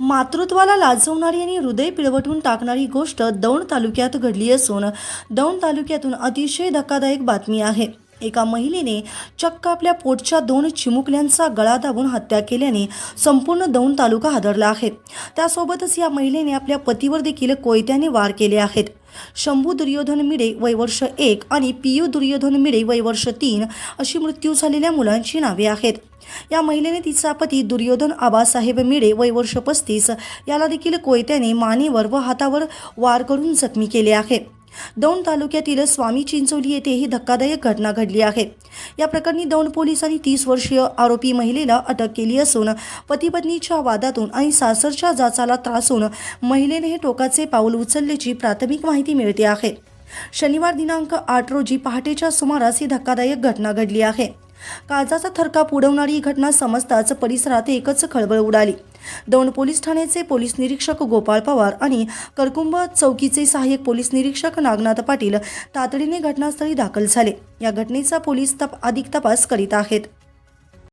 मातृत्वाला लाजवणारी आणि हृदय पिळवटून टाकणारी गोष्ट दौंड तालुक्यात घडली असून दौंड तालुक्यातून अतिशय धक्कादायक बातमी आहे. एका महिलेने चक्क आपल्या पोटच्या दोन चिमुकल्यांचा गळा दाबून हत्या केल्याने संपूर्ण दौंड तालुका हादरला आहे. त्यासोबतच या महिलेने आपल्या पतीवर देखील कोयत्याने वार केले आहेत. शंभू दुर्योधन मिडे वय वर्ष एक आणि पियू दुर्योधन मिडे वय वर्ष तीन अशी मृत्यू झालेल्या मुलांची नावे आहेत. या महिलेने तिचा पती दुर्योधन आबासाहेब मिडे वय वर्ष पस्तीस याला देखील कोयत्याने मानेवर व हातावर वार करून जखमी केले आहे. दौंड तालुक्यातील स्वामी चिंचोली येथे ही धक्कादायक घटना घडली आहे. या प्रकरणी दौंड पोलिसांनी तीस वर्षीय आरोपी महिलेला अटक केली असून पतीपत्नीच्या वादातून आणि सासरच्या जाचाला त्रासून महिलेने हे टोकाचे पाऊल उचलल्याची प्राथमिक माहिती मिळते आहे. शनिवार दिनांक आठ रोजी पहाटेच्या सुमारास ही धक्कादायक घटना घडली आहे. काळजाचा थरकाप उडवणारी ही घटना समजताच परिसरात एकच खळबळ उडाली. दौंड पोलीस ठाण्याचे पोलीस निरीक्षक गोपाळ पवार आणि करकुंब चौकीचे सहाय्यक पोलीस निरीक्षक नागनाथ पाटील तातडीने घटनास्थळी दाखल झाले. या घटनेचा पोलीस तप अधिक तपास करीत आहेत.